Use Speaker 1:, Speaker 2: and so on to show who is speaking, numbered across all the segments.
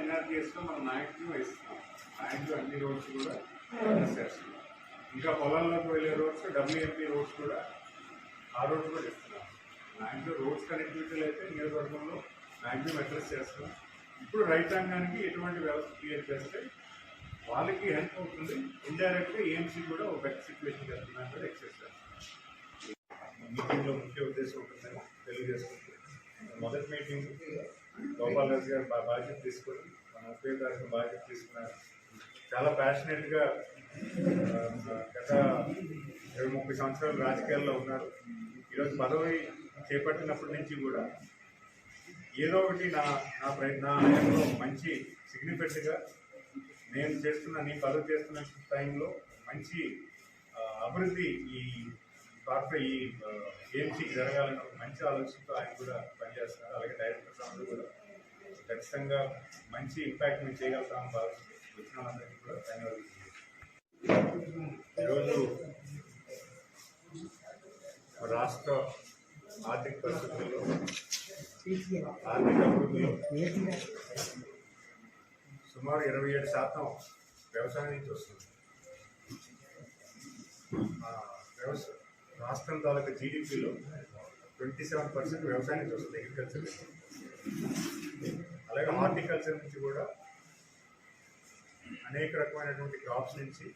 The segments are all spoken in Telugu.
Speaker 1: ఎన్ఆర్టీఎస్ మన మనం మ్యాక్సిమం ఇస్తున్నాం అన్ని రోడ్స్ కూడా చేస్తున్నాం. ఇంకా పొలాల్లోకి వెళ్ళే రోడ్స్ డబ్ల్యూఎంపీ రోడ్స్ కూడా ఆ రోడ్స్ కూడా ఇస్తున్నాం మ్యాక్సిమం రోడ్స్ కనెక్టివిటీలు అయితే నియోజకవర్గంలో మ్యాక్సిమం అడ్రస్ చేస్తున్నాం. ఇప్పుడు రైతాంగానికి ఎటువంటి వ్యవస్థ క్రియేట్ చేస్తే వాళ్ళకి హెల్ప్ అవుతుంది. ఇండైరెక్ట్గా ఏఎంసీ కూడా ఒక బెటర్ సిచ్యువేషన్ చేస్తుందని కూడా ఎక్సెస్ చేస్తాం మీటింగ్లో ముఖ్య ఉద్దేశం ఉంటుందని తెలియజేస్తుంది మొదటి మీటింగ్కి గోపాల్ రాజు గారు బాధ్యత తీసుకొని మన ఉపయోగ గారికి బాధ్యత తీసుకున్నారు. చాలా ప్యాషనెట్గా గత ఇరవై ముప్పై సంవత్సరాలు రాజకీయాల్లో ఉన్నారు. ఈరోజు పదవి చేపట్టినప్పటి నుంచి కూడా ఏదో ఒకటి నా నా ప్రయత్న నా మంచి సిగ్నిఫికెంట్గా నేను చేస్తున్న నీ పదవి చేస్తున్న టైంలో మంచి అభివృద్ధి ఈ కార్పొరే ఈ ఏఎంసీకి జరగాలని ఒక మంచి ఆలోచనతో ఆయన కూడా పనిచేస్తున్నారు. అలాగే డైరెక్టర్స్ అందరూ కూడా ఖచ్చితంగా మంచి ఇంపాక్ట్ మేము చేయగలుగుతామని భావిస్తూ వచ్చిన వాళ్ళందరికీ కూడా ధన్యవాదాలు. ఈరోజు రాష్ట్ర ఆర్థిక పరిస్థితుల్లో ఆర్థిక అభివృద్ధిలో సుమారు ఇరవై ఏడు శాతం వ్యవసాయం నుంచి వస్తుంది. వ్యవసాయ రాష్ట్రం తాలూకా జీడిపిలో ట్వంటీ సెవెన్ పర్సెంట్ వ్యవసాయం నుంచి వస్తుంది అగ్రికల్చర్ అలాగే హార్టికల్చర్ నుంచి కూడా అనేక రకమైనటువంటి క్రాప్స్ నుంచి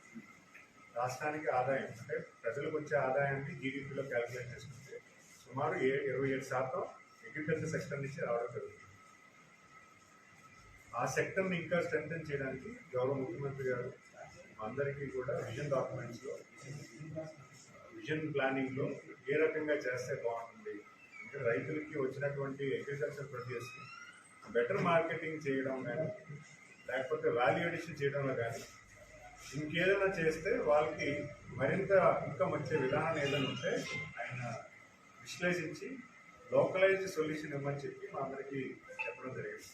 Speaker 1: రాష్ట్రానికి ఆదాయం అంటే ప్రజలకు వచ్చే ఆదాయాన్ని జీడిపిలో క్యాలిక్యులేట్ చేసుకుంటే సుమారు ఏ ఇరవై ఏడు శాతం అగ్రికల్చర్ సెక్టర్ నుంచి రావడం జరుగుతుంది. ఆ సెక్టర్ని ఇంకా స్ట్రెంగ్తన్ చేయడానికి గౌరవ ముఖ్యమంత్రి గారు అందరికీ కూడా విజన్ డాక్యుమెంట్స్లో రీజియన్ ప్లానింగ్లో ఏ రకంగా చేస్తే బాగుంటుంది? అంటే రైతులకి వచ్చినటువంటి అగ్రికల్చర్ ప్రొడ్యూస్ని బెటర్ మార్కెటింగ్ చేయడం కానీ లేకపోతే వాల్యూ అడిషన్ చేయడంలో కానీ ఇంకేదైనా చేస్తే వాళ్ళకి మరింత ఇన్కమ్ వచ్చే విధానం ఏదైనా ఉంటే ఆయన విశ్లేషించి లోకలైజ్డ్ సొల్యూషన్ ఇవ్వమని చెప్పి మా అందరికీ చెప్పడం జరిగింది.